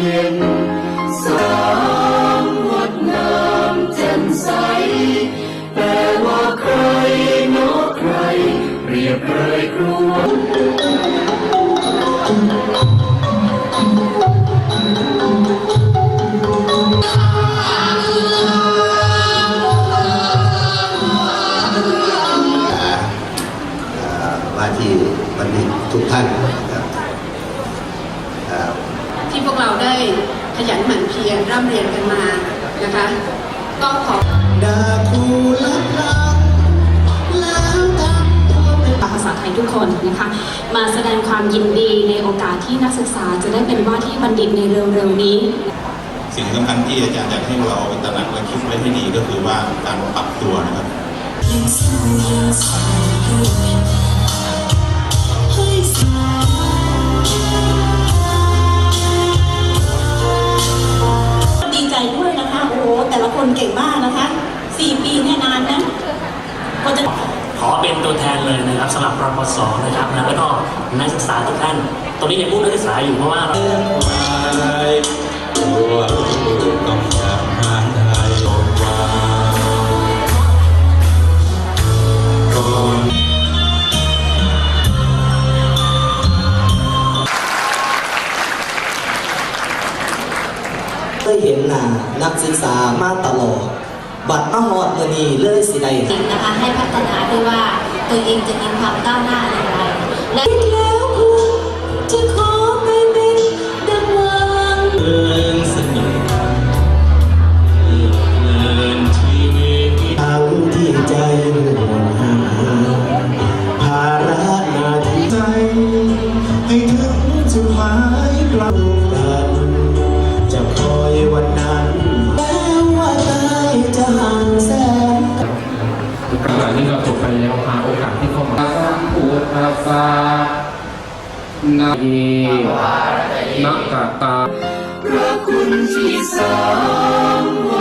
เย็น สามงดงามแจ่มใส แต่ว่าใครเนาะใคร เรียบเลยครวญว่าที่บัณฑิตทุกท่านนะครับ ที่พวกเราได้ขยันหมั่นเพียรร่ำเรียนกันมานะคะ ก็ขอดาคูลับลับแล้วทำตัวเป็นภาษาไทยทุกคนนะคะ มาแสดงความยินดีในโอกาสที่นักศึกษาจะได้เป็นว่าที่บัณฑิตในเร็วๆนี้ สิ่งสำคัญที่อาจารย์อยากให้เราตระหนักและคิดไว้ให้ดีก็คือว่าการปรับตัวนะครับ คนเก่งมากนะคะสี่ปีเนี่ยนานนะกว่าจะขอเป็นตัวแทนเลยนะครับสำหรับรปศนะครับนะแล้วก็นักศึกษาทุกท่านตรงนี้ยังพูดนักศึกษาอยู่เพราะว่า ห็นหน้านักศึกษามาตลอด บัตรมาฮอดมื่อนี้เลยสิได้จริงนะคะให้พัฒนาด้วยว่าตัวเองจะมีความก้าวหน้าอย่างไรและแล้วคุณจะขอไปเป็นดังหวังเดินสนุกเดินชีวิตทั้งที่ใจห่วงหาภาระหน้าที่ใจให้ถึงจุดหมายปลาย แล้วหาโอกาสที่เข้ามาสัมพุทธัสานาเยนักตาพระคุณที่สาม